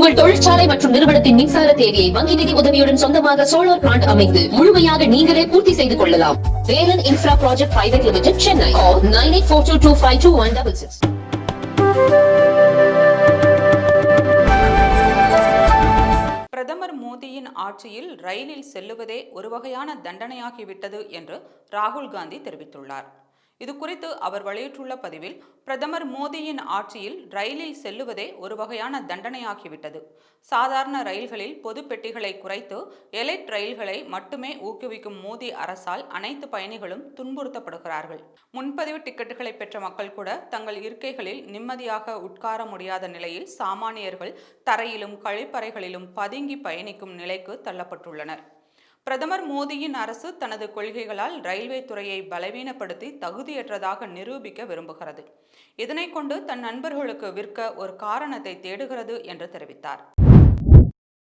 உங்கள் தொழிற்சாலை மற்றும் நிறுவனத்தின் மின்சார தேவையை வங்கி நிதி உதவியுடன் சொந்தமாக சோலார் பிளான்ட் அமைத்து முழுமையாக நீங்களே பூர்த்தி செய்து கொள்ளலாம். Velan infra project private limited Chennai nine eight four two two five two one double six பிரதமர் மோடியின் ஆட்சியில் ரயிலில் செல்லுவதே ஒரு வகையான தண்டனையாகிவிட்டது என்று ராகுல் காந்தி தெரிவித்துள்ளார். இது குறித்து அவர் வெளியிட்டுள்ள பதிவில் பிரதமர் மோடியின் ஆட்சியில் ரயிலில் செல்லுவதே ஒரு வகையான தண்டனையாகிவிட்டது. சாதாரண ரயில்களில் பொது பெட்டிகளை குறைத்து எலைட் ரயில்களை மட்டுமே ஊக்குவிக்கும் மோடி அரசால் அனைத்து பயணிகளும் துன்புறுத்தப்படுகிறார்கள். முன்பதிவு டிக்கெட்டுகளை பெற்ற மக்கள் கூட தங்கள் இருக்கைகளில் நிம்மதியாக உட்கார முடியாத நிலையில் சாமானியர்கள் தரையிலும் கழிப்பறைகளிலும் பதுங்கி பயணிக்கும் நிலைக்கு தள்ளப்பட்டுள்ளனர். பிரதமர் மோடியின் அரசு தனது கொள்கைகளால் ரயில்வே துறையை பலவீனப்படுத்தி தகுதியற்றதாக நிரூபிக்க விரும்புகிறது. இதனை கொண்டு தன் நண்பர்களுக்கு விற்க ஒரு காரணத்தை தேடுகிறது என்று தெரிவித்தார்.